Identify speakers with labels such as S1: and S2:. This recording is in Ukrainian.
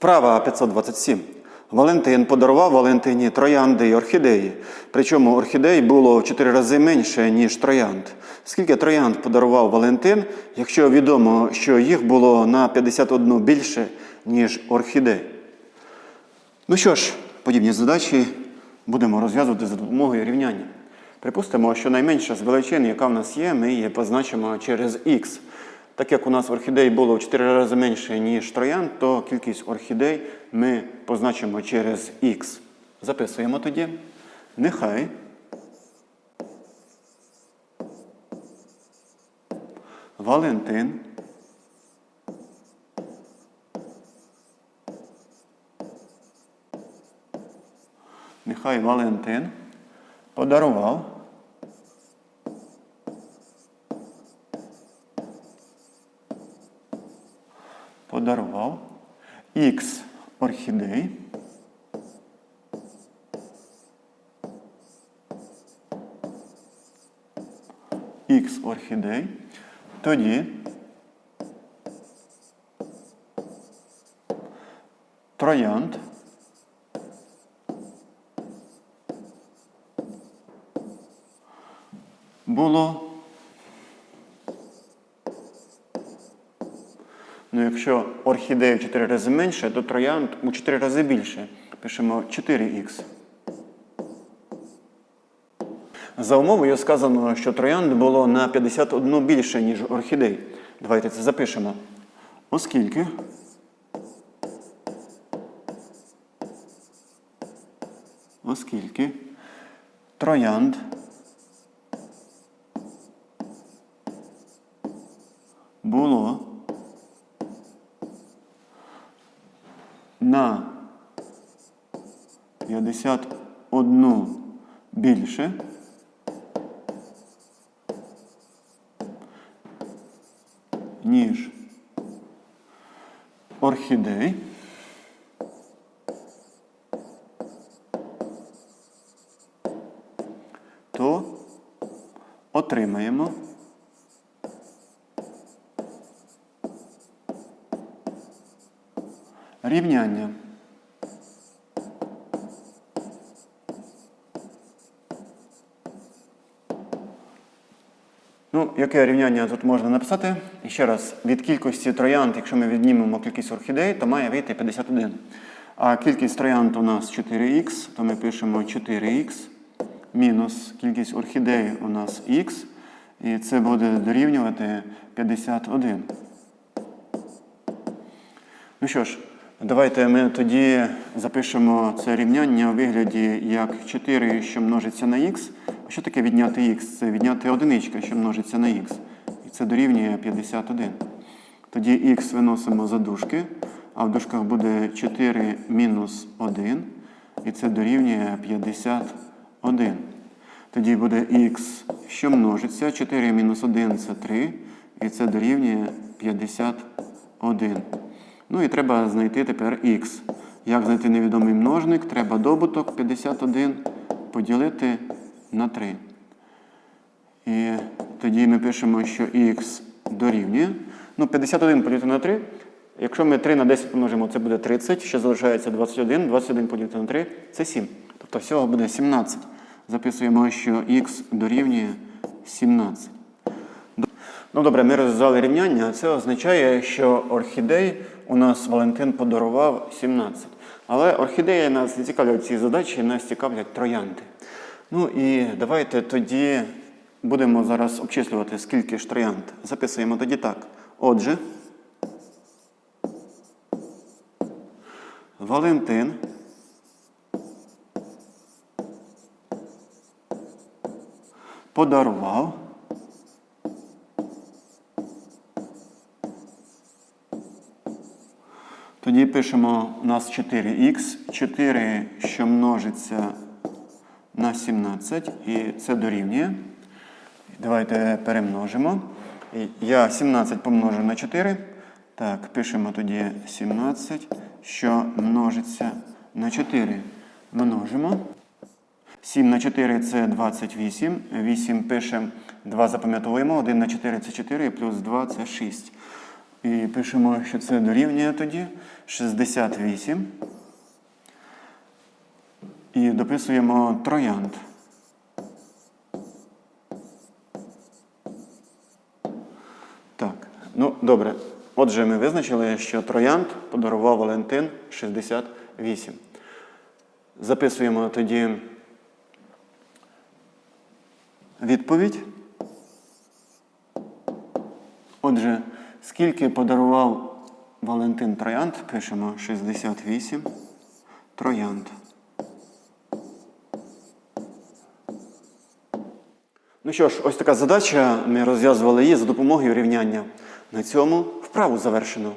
S1: Вправа 527. Валентин подарував Валентині троянди й орхідеї. Причому орхідей було в 4 рази менше, ніж троянд. Скільки троянд подарував Валентин, якщо відомо, що їх було на 51 більше, ніж орхідей? Ну що ж, подібні задачі будемо розв'язувати за допомогою рівняння. Припустимо, що найменша з величин, яка в нас є, ми її позначимо через х. Так як у нас орхідей було в 4 рази менше, ніж троянд, то кількість орхідей ми позначимо через х. Записуємо тоді. Нехай Валентин Нехай Валентин подарував подарував Х орхідей. Х орхідей. Тоді троянд було Ну, якщо орхідея в 4 рази менше, то троянд у 4 рази більше. Пишемо 4х. За умовою сказано, що троянд було на 51 більше, ніж орхідей. Давайте це запишемо. Оскільки оскільки троянд було на 51 більше. ніж орхідей. Отримаємо рівняння. Ну, яке рівняння тут можна написати? І ще раз, від кількості троянд, якщо ми віднімемо кількість орхідей, то має вийти 51. А кількість троянд у нас 4х, то ми пишемо 4х мінус кількість орхідей у нас х, і це буде дорівнювати 51. Ну що ж, давайте ми тоді запишемо це рівняння у вигляді як 4, що множиться на х. А що таке відняти х? Це відняти одиничка, що множиться на х. І це дорівнює 51. Тоді х виносимо за дужки, а в дужках буде 4 мінус 1, і це дорівнює 51. Тоді буде х, що множиться, 4 мінус 1 це 3, і це дорівнює 51. Ну і треба знайти тепер х. Як знайти невідомий множник? Треба добуток 51 поділити на 3. І тоді ми пишемо, що х дорівнює. Ну, 51 поділити на 3. Якщо ми 3 на 10 помножимо, це буде 30, ще залишається 21. 21 поділити на 3 це 7. Тобто всього буде 17. Записуємо, що х дорівнює 17. Ну добре, ми розв'язали рівняння. Це означає, що орхідей у нас Валентин подарував 17. Але орхідеї нас не цікавлять ці задачі, нас цікавлять троянди. Ну і давайте тоді будемо зараз обчислювати, скільки ж троянд. Записуємо тоді так. Отже, Валентин подарував Тоді пишемо у нас 4х, 4, що множиться на 17, і це дорівнює. Давайте перемножимо. Я 17 помножу на 4. Так, пишемо тоді 17, що множиться на 4. Множимо. 7 на 4 це 28. 8 пишемо, 2 запам'ятовуємо. 1 на 4 це 4, плюс 2 це 6. І пишемо, що це дорівнює тоді 68. І дописуємо троянд. Так, ну добре. Отже, ми визначили, що троянд подарував Валентин 68. Записуємо тоді відповідь. Отже, скільки подарував Валентин Троянд, пишемо 68 троянд. Ну що ж, ось така задача. Ми розв'язували її за допомогою рівняння. На цьому вправу завершено.